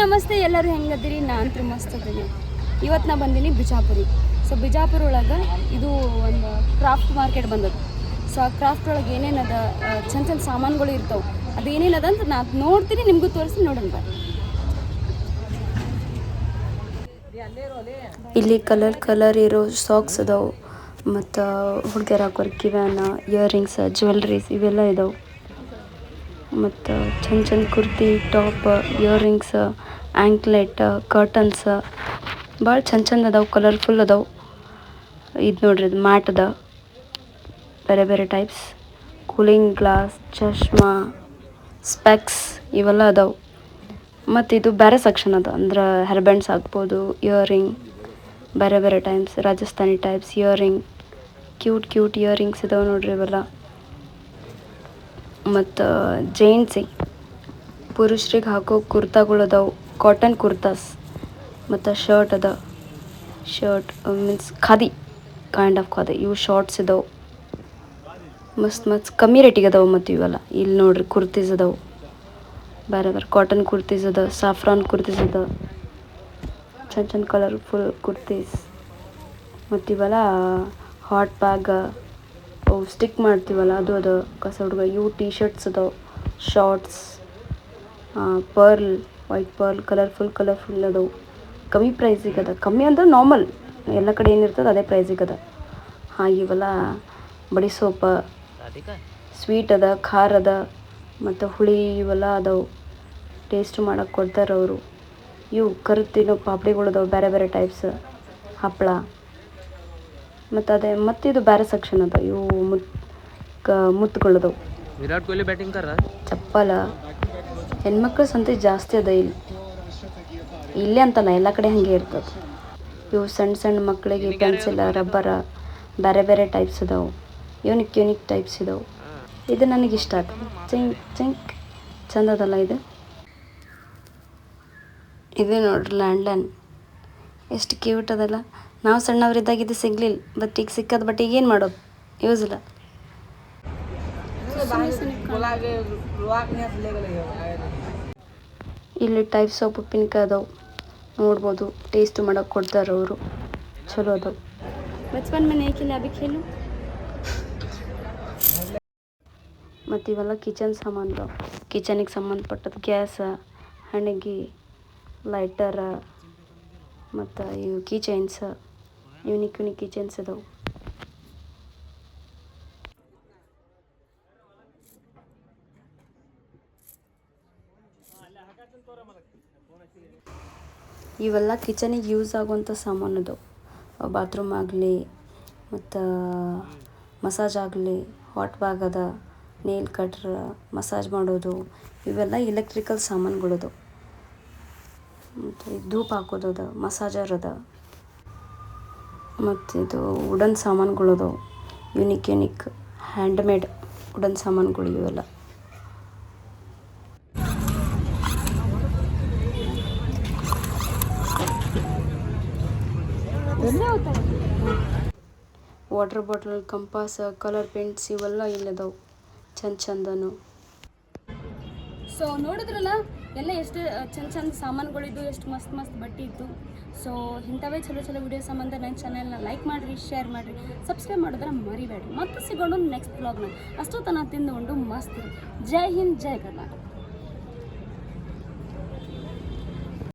ನಮಸ್ತೆ, ಎಲ್ಲರೂ ಹೆಂಗದಿರಿ ನಾ ಅಂತೂ ಮಸ್ತ್ ಅದೀನಿ. ಇವತ್ತು ನಾ ಬಂದೀನಿ ಬಿಜಾಪುರಿ. ಸೊ ಬಿಜಾಪುರ ಒಳಗೆ ಇದು ಒಂದು ಕ್ರಾಫ್ಟ್ ಮಾರ್ಕೆಟ್ ಬಂದದ್ದು ಸೊ ಆ ಕ್ರಾಫ್ಟ್ ಒಳಗೆ ಏನೇನದ ಚಂದ ಚಂದ ಸಾಮಾನುಗಳು ಇರ್ತಾವೆ. ಅದು ಏನೇನದ ಅಂತ ನಾ ನೋಡ್ತೀನಿ, ನಿಮಗೂ ತೋರಿಸಿ ನೋಡೋಣ ಇಲ್ಲಿ ಕಲರ್ ಕಲರ್ ಇರೋ ಸಾಕ್ಸ್ ಅದಾವೆ. ಮತ್ತು ಹುಡುಗಿಯರು ಹಾಕೋರ್ ಕಿವ್ಯಾನ, ಇಯರಿಂಗ್ಸ್, ಜ್ಯುವೆಲ್ರೀಸ್ ಇವೆಲ್ಲ ಇದಾವೆ. ಮತ್ತು ಚಂದ ಚಂದ kurti, top, earrings anklet curtains ಭಾಳ ಚಂದ ಚಂದ ಅದಾವೆ ಕಲರ್ಫುಲ್ ಅದಾವೆ. ಇದು ನೋಡ್ರಿ, ಇದು ಮ್ಯಾಟ್ ಅದ. ಬೇರೆ ಬೇರೆ ಟೈಪ್ಸ್ ಕೂಲಿಂಗ್ ಗ್ಲಾಸ್ ಚಶ್ಮಾ ಸ್ಪೆಕ್ಸ್ ಇವೆಲ್ಲ ಅದಾವೆ. ಮತ್ತು ಇದು ಬೇರೆ ಸೆಕ್ಷನ್ ಅದ. ಅಂದ್ರೆ ಹೆರ್ಬ್ಯಾಂಡ್ಸ್ ಬ್ಯಾಂಡ್ಸ್ ಇಯರಿಂಗ್ ಬೇರೆ ಬೇರೆ times Rajasthani types earring cute cute earrings ಇದಾವೆ ನೋಡ್ರಿ ಇವೆಲ್ಲ. ಮತ್ತು ಜೈನ್ಸಿ ಪುರುಷರಿಗೆ ಹಾಕೋ ಕುರ್ತಾಗಳು ಅದಾವೆ. ಕಾಟನ್ ಕುರ್ತಾಸ್ ಮತ್ತು ಶರ್ಟ್ ಅದ. Shirt means khadi kind of khadi ಇವು ಶಾರ್ಟ್ಸ್ ಇದಾವೆ. ಮಸ್ತ್ ಮಸ್ತ್ ಕಮ್ಮಿ ರೇಟಿಗೆ ಅದಾವೆ ಮತ್ತು ಇವೆಲ್ಲ. ಇಲ್ಲಿ ನೋಡ್ರಿ ಕುರ್ತೀಸ್ ಅದಾವೆ. ಬೇರೆ ಬೇರೆ ಕಾಟನ್ ಕುರ್ತೀಸ್ ಅದ ಸಾಫ್ರಾನ್ ಕುರ್ತೀಸ್ ಅದ. ಚಂದ ಚಂದ ಕಲರ್ಫುಲ್ ಕುರ್ತೀಸ್ ಮತ್ತು ಇವೆಲ್ಲ ಹಾಟ್ ಬ್ಯಾಗ ಸ್ಟಿಕ್ ಮಾಡ್ತೀವಲ್ಲ, ಅದು ಅದ. ಕಸ ಹುಡುಗ, ಇವು ಟೀ ಶರ್ಟ್ಸ್ ಅದಾವೆ shorts pearl white pearl colourful colourful ಅದು ಕಮ್ಮಿ ಪ್ರೈಸಿಗೆ ಅದ ಕಮ್ಮಿ ಅಂದ್ರೆ ನಾರ್ಮಲ್ ಎಲ್ಲ ಕಡೆ ಏನಿರ್ತದೆ ಅದೇ ಪ್ರೈಸಿಗೆ ಅದ ಹಾಂ ಇವೆಲ್ಲ ಬಡಿ ಸೋಪ ಸ್ವೀಟ್ ಅದ ಖಾರ ಅದ ಮತ್ತು ಹುಳಿ ಇವೆಲ್ಲ ಅದಾವೆ. ಟೇಸ್ಟ್ ಮಾಡಕ್ಕೆ ಕೊಡ್ತಾರೆ ಅವರು. ಇವು ಕರುತ್ತಿನೋ ಪಾಪಡಿಗಳು ಅದಾವೆ ಬೇರೆ ಬೇರೆ ಟೈಪ್ಸ್ ಹಪ್ಪಳ ಮತ್ತು ಅದೇ ಮತ್ತಿದು ಬೇರೆ ಸೆಕ್ಷನ್ ಅದ ಇವು ಮುತ್ ಕ ಮುತ್ತುಗಳದವು ವಿರಾಟ್ ಕೊಹ್ಲಿ ಬ್ಯಾಟಿಂಗ್ ಚಪ್ಪಲ. ಹೆಣ್ಮಕ್ಳ ಸಂತೆ ಜಾಸ್ತಿ ಅದ ಇಲ್ಲಿ. ಇಲ್ಲೇ ಅಂತಲ್ಲ ಎಲ್ಲ ಕಡೆ ಹಾಗೆ ಇರ್ತದೆ. ಇವು ಸಣ್ಣ ಸಣ್ಣ ಮಕ್ಕಳಿಗೆ ಪೆನ್ಸಿಲ್ ರಬ್ಬರ ಬೇರೆ ಬೇರೆ ಟೈಪ್ಸ್ ಇದಾವೆ ಯೂನಿಕ್ ಯೂನಿಕ್ ಟೈಪ್ಸ್ ಇದಾವೆ. ಇದು ನನಗೆ ಇಷ್ಟ ಆಗ್ತದೆ. ಚಿಂಕ್ ಚಿಂಕ್ ಚಂದ ಇದು? ಇದು ನೋಡ್ರಿ ಲ್ಯಾಂಡ್ಲೈನ್ ಎಷ್ಟು ಕ್ಯೂಟ್ ಅದಲ್ಲ. ನಾವು ಸಣ್ಣವರಿದ್ದಾಗ ಇದು ಸಿಗ್ಲಿಲ್ಲ ಬಟ್ ಈಗ ಸಿಕ್ಕದ ಬಟ್ ಈಗ ಏನು ಮಾಡೋದು? ಯೂಸ್ ಇಲ್ಲ. ಇಲ್ಲಿ ಟೈಪ್ಸ್ ಆಫ್ ಉಪ್ಪಿನಕಾಯಿ ಅದಾವ. ನೋಡ್ಬೋದು ಟೇಸ್ಟ್ ಮಾಡಕ್ಕೆ ಕೊಡ್ತಾರೆ ಅವರು. ಚಲೋ ಅದಾವ. ಬಚಪನ್ ಮನೆ ಹಾಕಿಲ್ಲ ಅದಕ್ಕೆ ಹೇಳು ಮತ್ತು ಇವೆಲ್ಲ ಕಿಚನ್ ಸಾಮಾನು ಕಿಚನಿಗೆ ಸಂಬಂಧಪಟ್ಟದ್ದು ಗ್ಯಾಸ ಹಣಗಿ ಲೈಟರ ಮತ್ತು ಇವು ಕೀಚೈನ್ಸ್ ಯೂನಿಕ್ ಯೂನಿಕ್ ಕಿಚನ್ಸ್ ಅದಾವೆ. ಇವೆಲ್ಲ ಕಿಚನಿಗೆ ಯೂಸ್ ಆಗುವಂಥ ಸಾಮಾನು ಅದಾವೆ ಬಾತ್ರೂಮ್ ಆಗಲಿ, ಮತ್ತು ಮಸಾಜ್ ಆಗಲಿ, ಹಾಟ್ ಬ್ಯಾಗ್ ಅದ ನೇಲ್ ಕಟ್ರ್ ಮಸಾಜ್ ಮಾಡೋದು, ಇವೆಲ್ಲ ಎಲೆಕ್ಟ್ರಿಕಲ್ ಸಾಮಾನುಗಳದು. ಮತ್ತು ಧೂಪ ಹಾಕೋದು ಮಸಾಜರ್ ಅದ ಮತ್ತು ಇದು ವುಡನ್ ಸಾಮಾನುಗಳದು. ಯುನಿಕ್ ಯುನಿಕ್ ಹ್ಯಾಂಡ್ಮೇಡ್ ವುಡನ್ ಸಾಮಾನುಗಳು ಇವೆಲ್ಲ. Water bottle compass colour paints ಇವೆಲ್ಲ ಇಲ್ಲದವು. ಚಂದ ಚಂದನು. ಸೊ ನೋಡಿದ್ರಲ್ಲ, ಎಲ್ಲ ಎಷ್ಟು ಚಂದ ಚಂದ ಸಾಮಾನುಗಳಿದ್ದು, ಎಷ್ಟು ಮಸ್ತ್ ಮಸ್ತ್ ಬಟ್ಟೆ ಇತ್ತು. ಸೊ ಇಂಥವೇ ಚಲೋ ಚಲೋ ವಿಡಿಯೋ ಸಂಬಂಧ ನನ್ನ ಚಾನೆಲ್ನ ಲೈಕ್ ಮಾಡಿರಿ ಶೇರ್ ಮಾಡಿರಿ ಸಬ್ಸ್ಕ್ರೈಬ್ ಮಾಡಿದ್ರೆ ಮರಿಬೇಡಿ ಮತ್ತೆ ಸಿಗೋಣ ನೆಕ್ಸ್ಟ್ ಬ್ಲಾಗ್ನ ತಿಂದು ತಿಂದುಕೊಂಡು ಮಸ್ತ್ ಜೈ ಹಿಂದ್, ಜೈ ಕರ್ನಾಟಕ